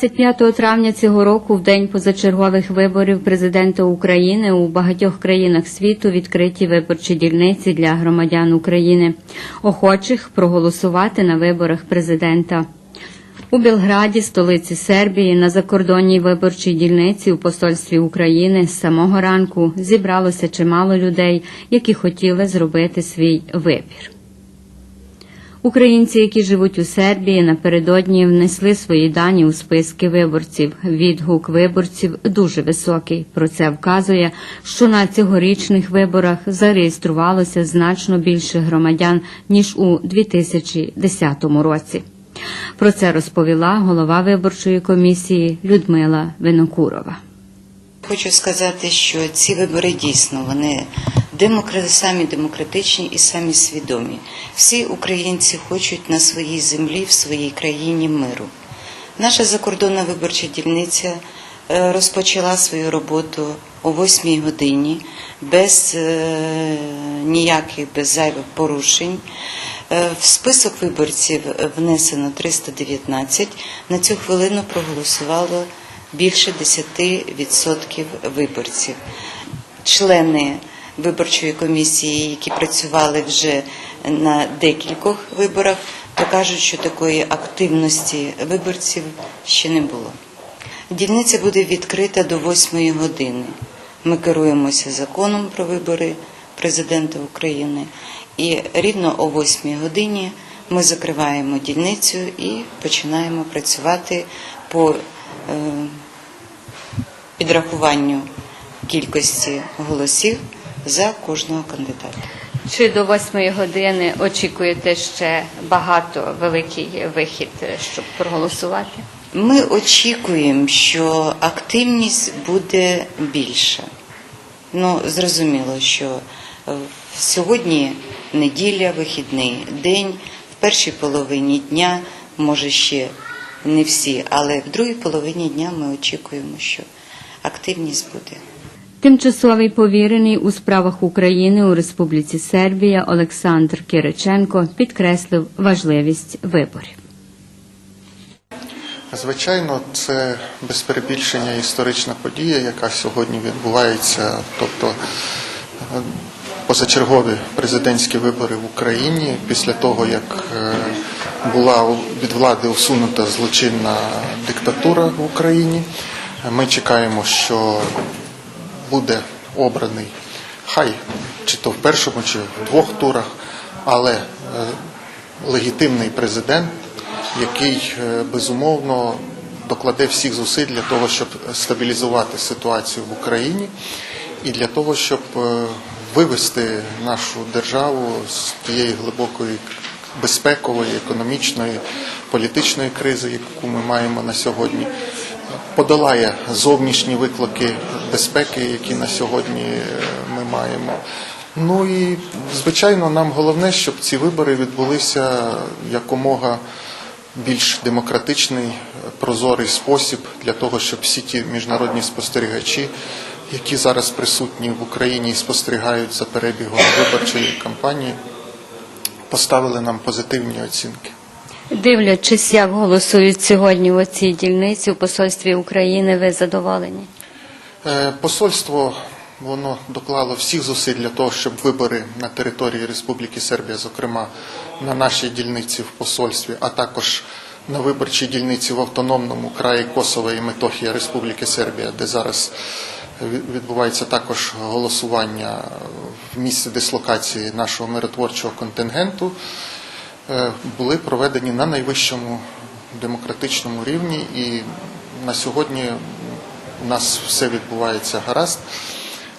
25 травня цього року, в день позачергових виборів президента України, у багатьох країнах світу відкриті виборчі дільниці для громадян України, охочих проголосувати на виборах президента. У Белграді, столиці Сербії, на закордонній виборчій дільниці у посольстві України з самого ранку зібралося чимало людей, які хотіли зробити свій вибір. Українці, які живуть у Сербії, напередодні внесли свої дані у списки виборців. Відгук виборців дуже високий. Про це вказує, що на цьогорічних виборах зареєструвалося значно більше громадян ніж у 2010 році. Про це розповіла голова виборчої комісії Людмила Винокурова. Хочу сказати, що ці вибори дійсно вони демокра... самі демократичні і самі свідомі. Всі українці хочуть на своїй землі, в своїй країні миру. Наша закордонна виборча дільниця е, розпочала свою роботу о 8 годині без е, ніяких без зайвих порушень. Е, В список виборців внесено 319. На цю хвилину проголосувало більше 10% виборців. Члени виборчої комісії, які працювали вже на декількох виборах, то кажуть, що такої активності виборців ще не було. Дільниця буде відкрита до 8 години. Ми керуємося законом про вибори президента України, і рівно о 8 годині ми закриваємо дільницю і починаємо працювати по е, підрахуванню кількості голосів за кожного кандидата. Чи до восьмої години очікуєте ще багато великий вихід, щоб проголосувати? Ми очікуємо, що активність буде більша. Ну, зрозуміло, що е, сьогодні неділя, вихідний день, в першій половині дня, може ще не всі, але в другій половині дня ми очікуємо, що активність буде. Тимчасовий повірений у справах України у Республіці Сербія Олександр Кириченко підкреслив важливість виборів. Звичайно, це без перебільшення історична подія, яка сьогодні відбувається, тобто позачергові президентські вибори в Україні після того, як е, була від влади усунута злочинна диктатура в Україні. Ми чекаємо, що буде обраний. Хай чи то в першому, чи в двох турах, але е, легітимний президент, який е, безумовно докладе всіх зусиль для того, щоб стабілізувати ситуацію в Україні і для того, щоб е, вивести нашу державу з тієї глибокої безпекової, економічної, політичної кризи, яку ми маємо на сьогодні, подолає зовнішні виклики безпеки, які на сьогодні е, ми маємо. Ну і звичайно, нам головне, щоб ці вибори відбулися якомога більш демократичний, прозорий спосіб для того, щоб всі ті міжнародні спостерігачі, які зараз присутні в Україні і спостерігають за перебігом виборчої кампанії, поставили нам позитивні оцінки. Дивлячись, як голосують сьогодні у цій дільниці у посольстві України, ви задоволені? Е, Посольство воно доклало всіх зусиль для того, щоб вибори на території Республіки Сербія, зокрема на нашій дільниці в посольстві, а також на виборчій дільниці в автономному краї Косово і Метохія Республіки Сербія, де зараз відбувається також голосування в місці дислокації нашого миротворчого контингенту, були проведені на найвищому демократичному рівні, і на сьогодні у нас все відбувається гаразд.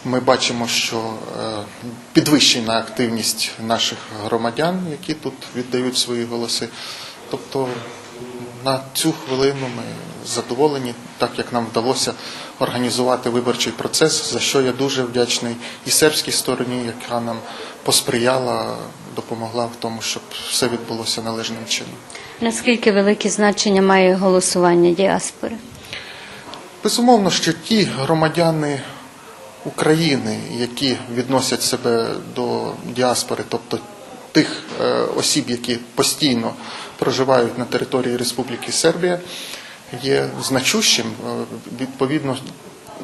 Ми бачимо, що е, підвищена активність наших громадян, які тут віддають свої голоси. Тобто на цю хвилину ми задоволені, так як нам вдалося організувати виборчий процес, за що я дуже вдячний і сербській стороні, яка нам посприяла, допомогла в тому, щоб все відбулося належним чином. Наскільки велике значення має голосування діаспори? Безумовно, що ті громадяни України, які відносять себе до діаспори, тобто тих е, осіб, які постійно проживають на території Республіки Сербія, є значущим. Е, Відповідно,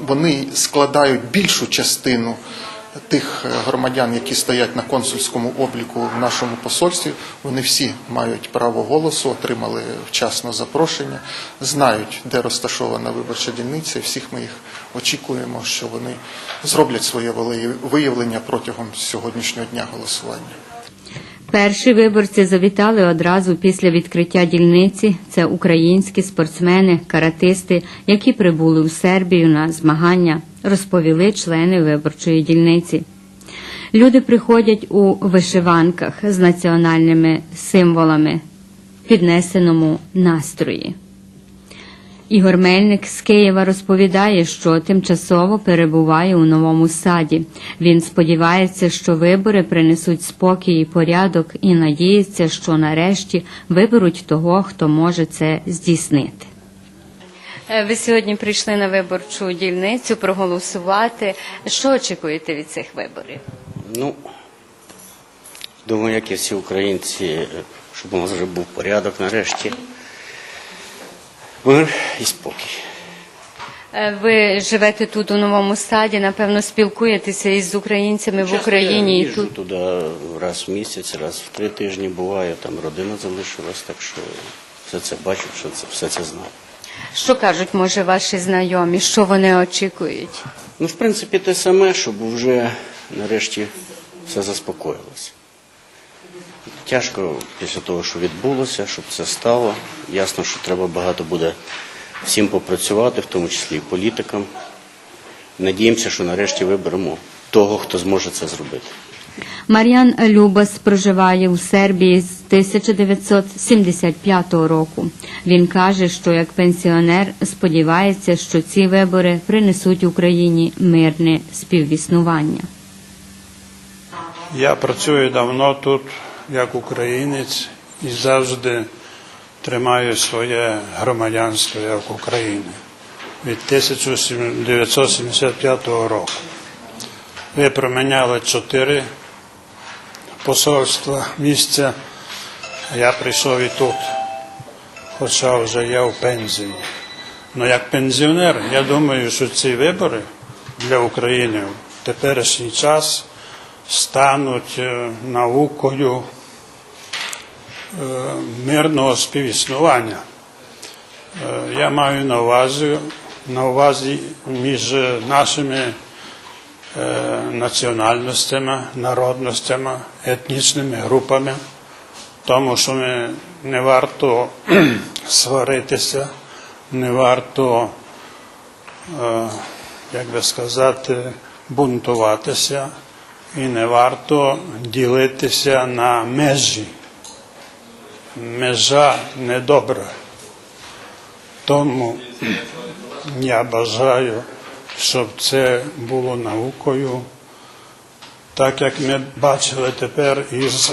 вони складають більшу частину тих е, громадян, які стоять на консульському обліку в нашому посольстві. Вони всі мають право голосу, отримали вчасно запрошення, знають, де розташована виборча дільниця. Всіх ми їх очікуємо, що вони зроблять своє виявлення протягом сьогоднішнього дня голосування. Перші виборці завітали одразу після відкриття дільниці. Це українські спортсмени, каратисти, які прибули у Сербію на змагання, розповіли члени виборчої дільниці. Люди приходять у вишиванках з національними символами, в піднесеному настрої. Ігор Мельник з Києва розповідає, що тимчасово перебуває у новому саді. Він сподівається, що вибори принесуть спокій і порядок, і надіється, що нарешті виберуть того, хто може це здійснити. Е, Ви сьогодні прийшли на виборчу дільницю проголосувати. Що очікуєте від цих виборів? Ну, думаю, як і всі українці, щоб у нас вже був порядок нарешті. Мир і спокій. Е, Ви живете тут у новому саді, напевно, спілкуєтеся із українцями в Україні і Я тут. туди раз в місяць, раз в три тижні буває, там родина залишилась, так що все це бачу, що це, все це знаю. Що кажуть, може, ваші знайомі, що вони очікують? Ну, в принципі, те саме, щоб вже нарешті все заспокоїлося. Тяжко після того, що відбулося, щоб це стало. Ясно, що треба багато буде всім попрацювати, в тому числі і політикам. Надіємося, що нарешті виберемо того, хто зможе це зробити. Мар'ян Любас проживає у Сербії з 1975 року. Він каже, що як пенсіонер сподівається, що ці вибори принесуть Україні мирне співіснування. Я працюю давно тут як українець і завжди тримаю своє громадянство як України від 1975 року. Ви проміняли чотири посольства місця, а я прийшов і тут, хоча вже я в пензії. Ну як пенсіонер, я думаю, що ці вибори для України в теперішній час стануть е, наукою е, мирного співіснування. Е, Я маю на увазі, на увазі між нашими національностями, народностями, етнічними групами, тому що ми не варто сваритися, не варто, як би сказати, бунтуватися і не варто ділитися на межі. Межа недобра. Тому я бажаю, щоб це було наукою, так як ми бачили тепер із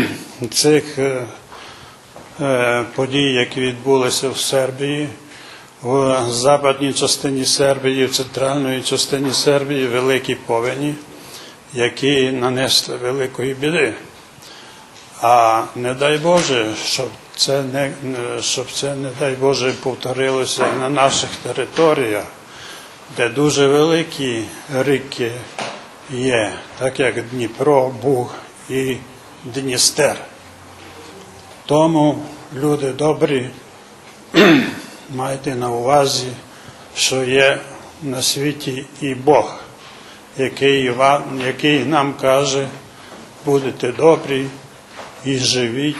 цих е, е, подій, які відбулися в Сербії, в западній частині Сербії, в центральній частині Сербії великі повені, які нанесли великої біди. А не дай Боже, щоб це не щоб це, не дай Боже, повторилося на наших територіях, де дуже великі ріки є, так як Дніпро, Буг і Дністер. Тому люди добрі, майте на увазі, що є на світі і Бог, який, вам, який нам каже, будете добрі і живіть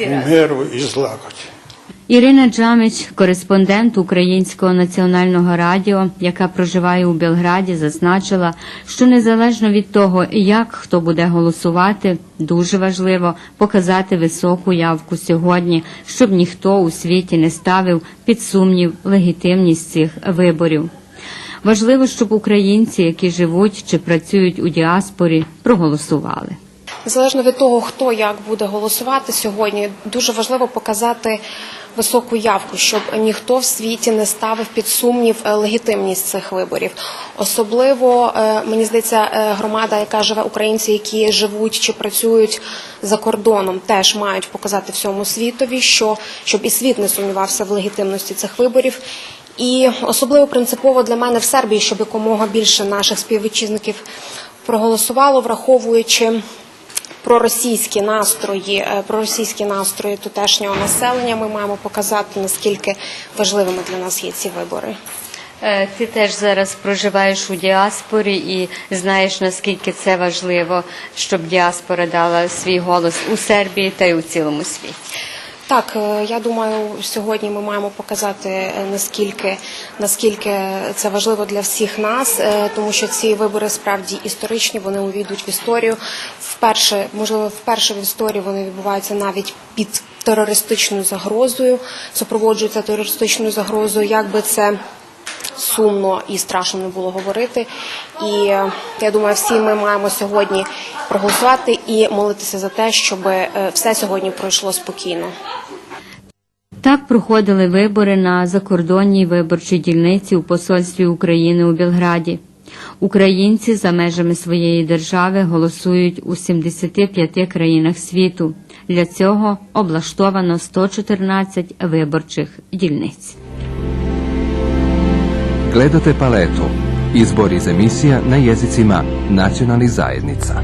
у миру і злагоді. Ірина Джамич, кореспондент Українського національного радіо, яка проживає у Белграді, зазначила, що незалежно від того, як хто буде голосувати, дуже важливо показати високу явку сьогодні, щоб ніхто у світі не ставив під сумнів легітимність цих виборів. Важливо, щоб українці, які живуть чи працюють у діаспорі, проголосували. Незалежно від того, хто як буде голосувати сьогодні, дуже важливо показати високу явку, щоб ніхто в світі не ставив під сумнів е, легітимність цих виборів. Особливо е, мені здається, е, громада, яка живе українці, які живуть чи працюють за кордоном, теж мають показати всьому світові, що щоб і світ не сумнівався в легітимності цих виборів. І особливо принципово для мене в Сербії, щоб якомога більше наших співвітчизників проголосувало, враховуючи проросійські настрої, е, проросійські настрої тутешнього населення. Ми маємо показати наскільки важливими для нас є ці вибори. Е, Ти теж зараз проживаєш у діаспорі і знаєш, наскільки це важливо, щоб діаспора дала свій голос у Сербії та й у цілому світі. Так, е, я думаю, сьогодні ми маємо показати е, наскільки наскільки це важливо для всіх нас, е, тому що ці вибори справді історичні, вони увійдуть в історію. Вперше, можливо, вперше в історії вони відбуваються навіть під терористичною загрозою, супроводжуються терористичною загрозою. Як би це сумно і страшно не було говорити. І е, я думаю, всі ми маємо сьогодні проголосувати і молитися за те, щоб е, все сьогодні пройшло спокійно. Так проходили вибори на закордонній виборчій дільниці у посольстві України у Білграді. Українці за межами своєї держави голосують у 75 країнах світу. Для цього облаштовано 114 виборчих дільниць. Gledate paletu. Izbor iz emisija na jezicima nacionalnih zajednica.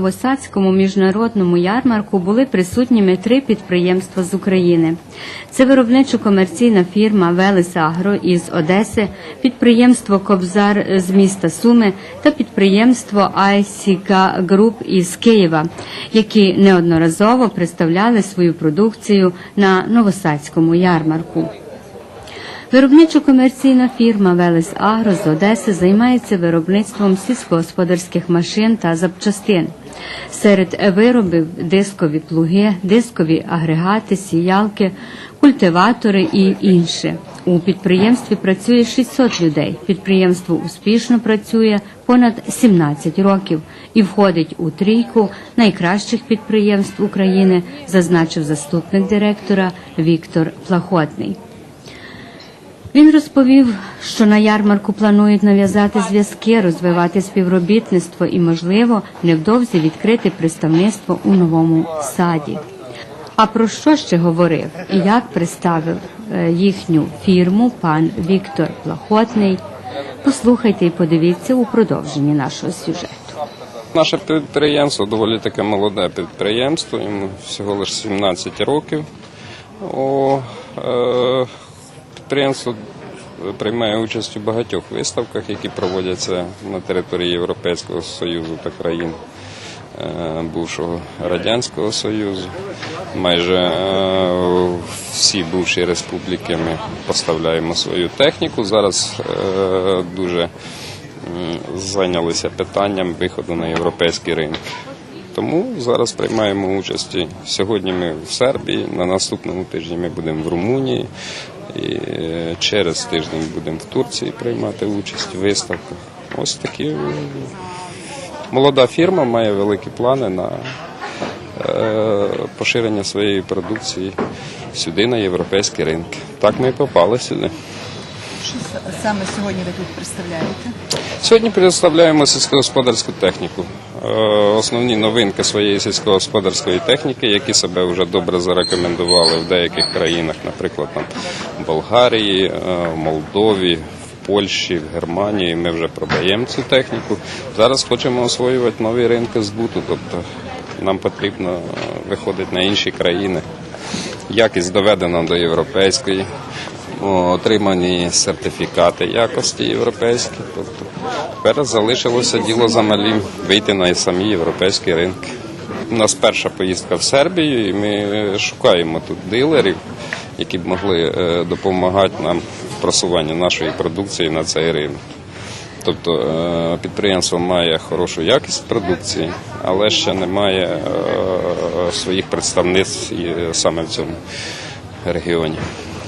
Новосадському міжнародному ярмарку були присутніми три підприємства з України. Це виробничо-комерційна фірма Велес Агро із Одеси, підприємство Кобзар з міста Суми та підприємство ICK Group із Києва, які неодноразово представляли свою продукцію на Новосадському ярмарку. Виробничо-комерційна фірма Велес Агро з Одеси займається виробництвом сільськогосподарських машин та запчастин. Серед виробів дискові плуги, дискові агрегати, сіялки, культиватори і інше. У підприємстві працює 600 людей. Підприємство успішно працює понад 17 років і входить у трійку найкращих підприємств України, зазначив заступник директора Віктор Плахотний. Він розповів, що на ярмарку планують нав'язати зв'язки, розвивати співробітництво і, можливо, невдовзі відкрити представництво у новому саді. А про що ще говорив і як представив е, їхню фірму пан Віктор Плахотний? Послухайте і подивіться у продовженні нашого сюжету. Наше підприємство доволі таке молоде підприємство, йому всього лише 17 років. О, е, підприємство приймає участь у багатьох виставках, які проводяться на території Європейського Союзу та країн е, бувшого Радянського Союзу. Майже е, всі бувші республіки ми поставляємо свою техніку. Зараз е, дуже зайнялися питанням виходу на європейський ринок. Тому зараз приймаємо участь. Сьогодні ми в Сербії, на наступному тижні ми будемо в Румунії. І е, через тиждень будемо в Турції приймати участь в виставках. Ось такі е, молода фірма має великі плани на е, поширення своєї продукції сюди, на європейські ринки. Так ми і попали сюди. Що саме сьогодні ви тут представляєте? Сьогодні представляємо сільськогосподарську техніку. Е, Основні новинки своєї сільськогосподарської техніки, які себе вже добре зарекомендували в деяких країнах, наприклад, там в Болгарії, е, в Молдові, Польщі, в Германії. Ми вже продаємо цю техніку. Зараз хочемо освоювати нові ринки збуту, тобто нам потрібно е, виходити на інші країни. Якість доведена до європейської. Отримані сертифікати якості європейські. Тобто тепер залишилося діло за малим вийти на самі європейські ринки. У нас перша поїздка в Сербію, і ми шукаємо тут дилерів, які б могли е, допомагати нам в просуванні нашої продукції на цей ринок. Тобто е, підприємство має хорошу якість продукції, але ще не має е, своїх представництв саме в цьому регіоні.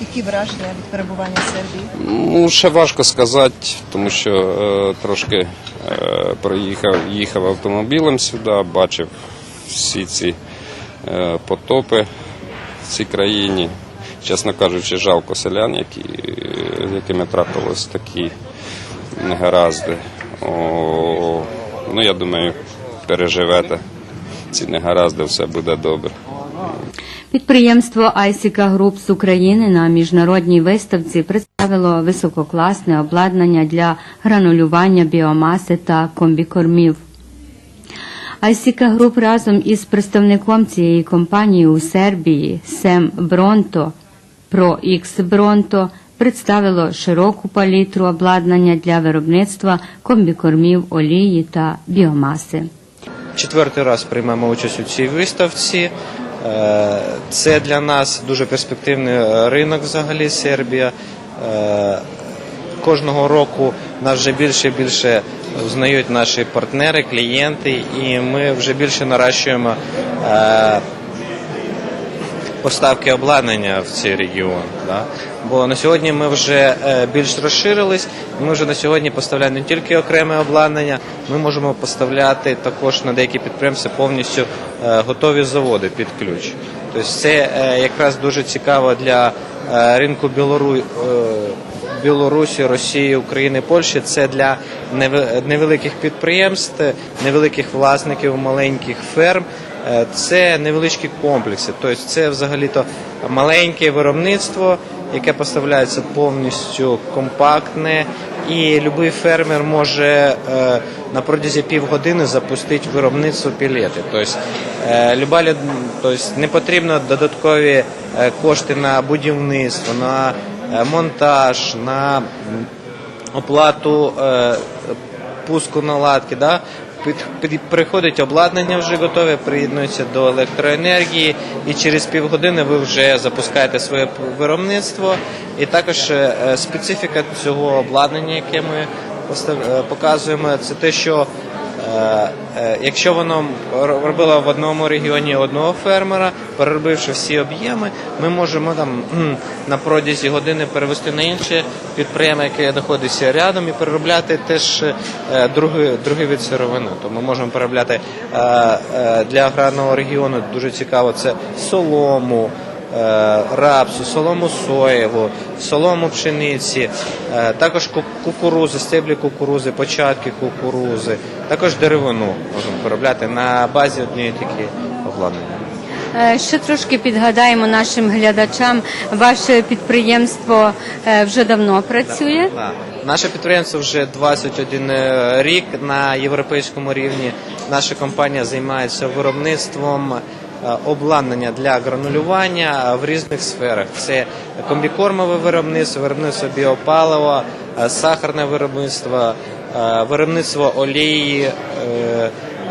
Які враження від перебування в Сербії? Ну, ще важко сказати, тому що е, трошки е, проїхав, їхав автомобілем сюди, бачив всі ці е, потопи в цій країні. Чесно кажучи, жалко селян, які, якими трапились такі негаразди. О, ну, я думаю, переживете ці негаразди, все буде добре. Підприємство Айсіка Груп з України на міжнародній виставці представило висококласне обладнання для гранулювання біомаси та комбікормів. Айсіка Груп разом із представником цієї компанії у Сербії Сем Бронто Про X Бронто представило широку палітру обладнання для виробництва комбікормів олії та біомаси. Четвертий раз приймемо участь у цій виставці. Е, Це для нас дуже перспективний е, ринок взагалі Сербія. Е, Кожного року нас вже більше і більше знають наші партнери, клієнти, і ми вже більше наращуємо поставки обладнання в цей регіон. Бо на сьогодні ми вже е, більш розширились. Ми вже на сьогодні поставляємо не тільки окреме обладнання, ми можемо поставляти також на деякі підприємства повністю е, готові заводи під ключ. Тобто це е, якраз дуже цікаво для ринку Білору... Білорусі, Росії, України, Польщі. Це для неве- невеликих підприємств, невеликих власників, маленьких ферм. Це невеличкі комплекси. Тобто це взагалі-то маленьке виробництво, яке поставляється повністю компактне, і будь-який фермер може е, на протязі півгодини запустити виробництво пілети. Тобто, е, люба тобто не потрібно додаткові е, кошти на будівництво, на монтаж, на оплату пуску наладки. Да? Під, під, приходить обладнання вже готове, приєднується до електроенергії, і через півгодини ви вже запускаєте своє виробництво. І також е, е, специфіка цього обладнання, яке ми е, показуємо, це те, що Якщо воно робило в одному регіоні одного фермера, переробивши всі об'єми, ми можемо там на протязі години перевести на інше підприємство, яке знаходиться рядом, і переробляти теж е, другий, другий від сировини. То ми можемо переробляти е, е, для аграрного регіону дуже цікаво це солому. Е, Рапсу, солому соєву, солому пшениці, е, також ку- кукурузи, стеблі кукурузи, початки кукурузи, також деревину можемо переробляти на базі однієї тільки обладнання. Е, Ще трошки підгадаємо нашим глядачам. Ваше підприємство вже давно працює. Так. Наше підприємство вже 21 рік на європейському рівні. Наша компанія займається виробництвом обладнання для гранулювання в різних сферах. Це комбікормове виробництво, виробництво біопалива, е, сахарне виробництво, е, виробництво олії. е,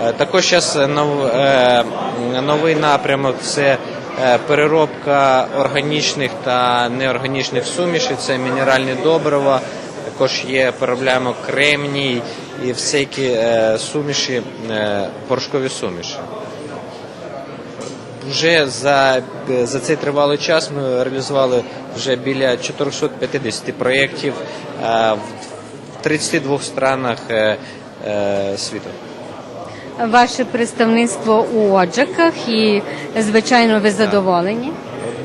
е, Також зараз новий напрямок це е, переробка органічних та неорганічних сумішей, це мінеральні добрива. Також є переробляємо кремній і всякі е, суміші, е, порошкові суміші. Вже за, за цей тривалий час ми реалізували вже біля 450 проєктів е, в 32 странах е, е, світу. Ваше представництво у Оджаках і, звичайно, ви задоволені.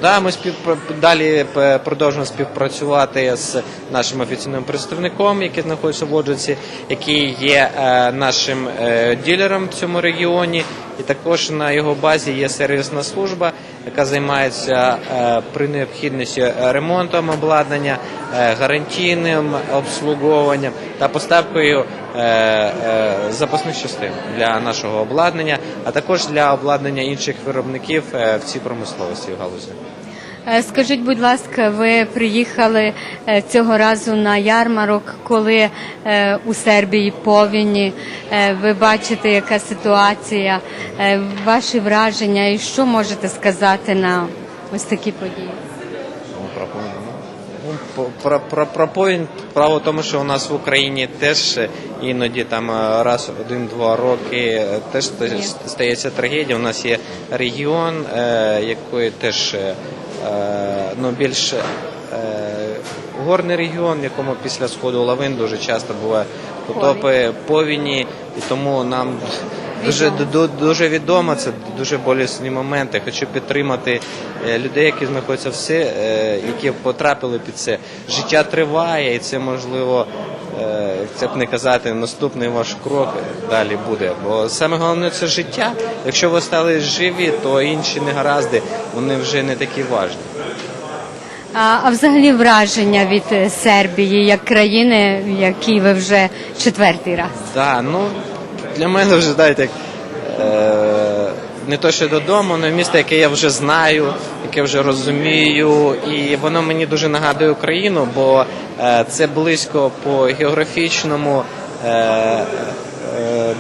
Да, ми співпра... далі продовжуємо співпрацювати з нашим офіційним представником, який знаходиться в Оджиці, який є е, нашим е, ділером в цьому регіоні. І також на його базі є сервісна служба, яка займається е, при необхідності ремонтом обладнання, е, гарантійним обслуговуванням та поставкою е, запасних частин для нашого обладнання, а також для обладнання інших виробників в цій промисловості в галузі. Е, Скажіть, будь ласка, ви приїхали е, цього разу на ярмарок, коли е, у Сербії повіні. Ви бачите, яка ситуація, ваші враження, і що можете сказати на ось такі події? Ну, Про, про, про повінь право в тому, що у нас в Україні теж іноді там раз один-два роки теж стається трагедія. У нас є регіон, який теж ну, більш е, горний регіон, в якому після сходу лавин дуже часто буває потопи, повіні, і тому нам дуже ду- дуже відомо, це дуже болісні моменти. Хочу підтримати е, людей, які знаходяться все, е, які потрапили під це. Життя триває, і це можливо. е, Це б не казати, наступний ваш крок далі буде. Бо саме головне це життя. Якщо ви стали живі, то інші негаразди вони вже не такі важні. А, а взагалі враження від Сербії як країни, в якій ви вже четвертий раз? Так, ну для мене вже знаєте, як, е, не то що додому, але місто, яке я вже знаю, яке вже розумію, і воно мені дуже нагадує Україну, бо е, це близько по географічному е, е,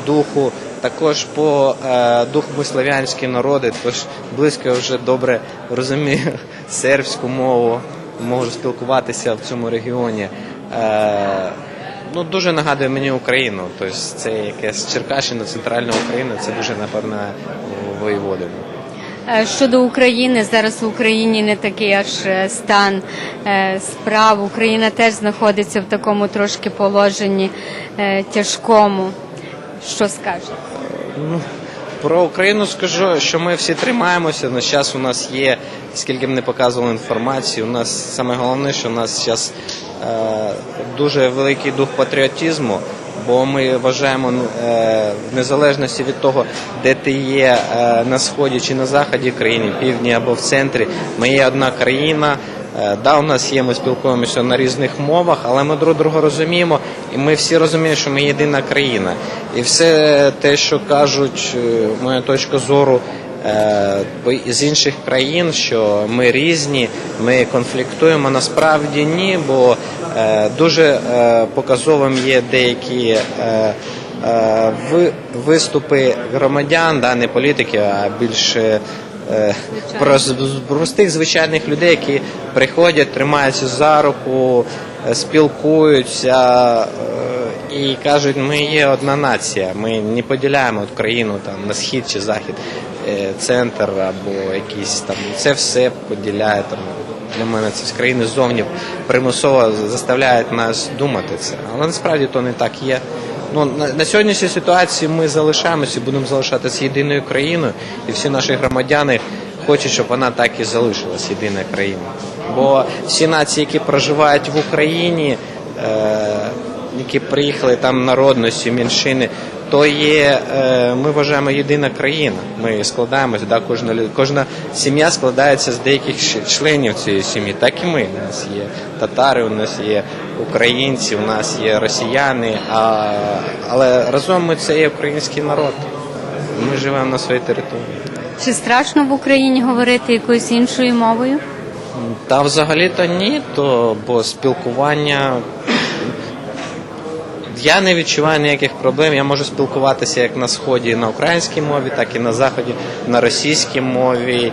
духу. Також по е, духу ми славянські народи, тож близько вже добре розумію сербську мову, можу спілкуватися в цьому регіоні. Е, Ну, дуже нагадує мені Україну. Тобто це якась Черкащина, центральна Україна, це дуже, напевно, воєводина. Е, Щодо України, зараз в Україні не такий аж е, стан е, справ. Україна теж знаходиться в такому трошки положенні тяжкому. Що скажете? Ну, про Україну скажу, що ми всі тримаємося. На час у нас є, скільки б не показували інформацію, у нас саме головне, що у нас зараз е, дуже великий дух патріотизму, бо ми вважаємо е, в незалежності від того, де ти є е, на сході чи на заході країни, півдні або в центрі, ми є одна країна. Е, Да, у нас є, ми спілкуємося на різних мовах, але ми друг друга розуміємо, і ми всі розуміємо, що ми єдина країна. І все те, що кажуть, е, моя точка зору з інших країн, що ми різні, ми конфліктуємо. Насправді ні, бо е, дуже е, показовим є деякі. е, е, ви- Виступи громадян, да, не політики, а більше е, прос- простих звичайних людей, які приходять, тримаються за руку, е, спілкуються е, і кажуть, ми є одна нація, ми не поділяємо країну там на схід чи захід, е, центр або якісь там. Це все поділяє там. Для мене це з країни зовні примусово заставляють нас думати це. Але насправді то не так є. Ну, на, на сьогоднішній ситуації ми залишаємося будемо залишатися єдиною країною, і всі наші громадяни хочуть, щоб вона так і залишилась єдина країна. Бо всі нації, які проживають в Україні, е, які приїхали там народності, меншини, то є, е, ми вважаємо єдина країна. Ми складаємося, да, кожна, кожна сім'я складається з деяких членів цієї сім'ї, так і ми. У нас є татари, у нас є українці, у нас є росіяни, а, але разом ми це є український народ. Ми живемо на своїй території. Чи страшно в Україні говорити якоюсь іншою мовою? Та взагалі-то ні, то бо спілкування. Я не відчуваю ніяких проблем. Я можу спілкуватися як на сході на українській мові, так і на заході на російській мові.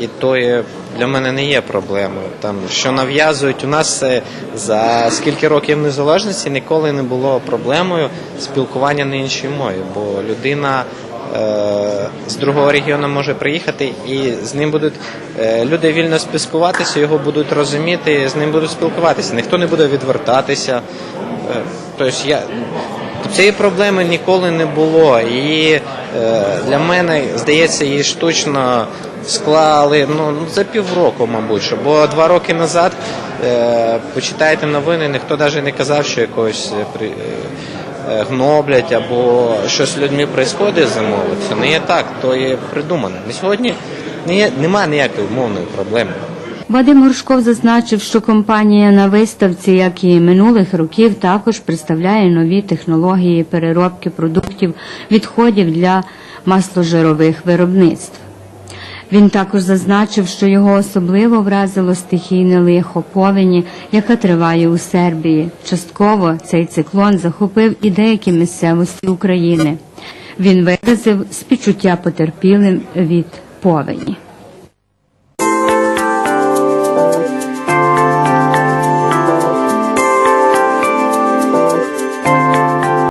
І то є, для мене не є проблемою. Там що нав'язують у нас е, за скільки років незалежності ніколи не було проблемою спілкування на іншій мові, бо людина е, з другого регіону може приїхати і з ним будуть е, люди вільно спілкуватися, його будуть розуміти, з ним будуть спілкуватися. Ніхто не буде відвертатися. Тобто я цієї проблеми ніколи не було. І е, для мене здається, її штучно склали ну за півроку, мабуть, бо два роки назад е, почитайте новини, ніхто навіть не казав, що якогось е, при. е, Гноблять або щось з людьми відбувається зимово. Це не є так, то є придумано. На сьогодні немає ніякої мовної проблеми. Вадим Горшков зазначив, що компанія на виставці, як і минулих років, також представляє нові технології переробки продуктів відходів для масложирових виробництв. Він також зазначив, що його особливо вразило стихійне лихо повені, яка триває у Сербії. Частково цей циклон захопив і деякі місцевості України. Він виразив співчуття потерпілим від повені.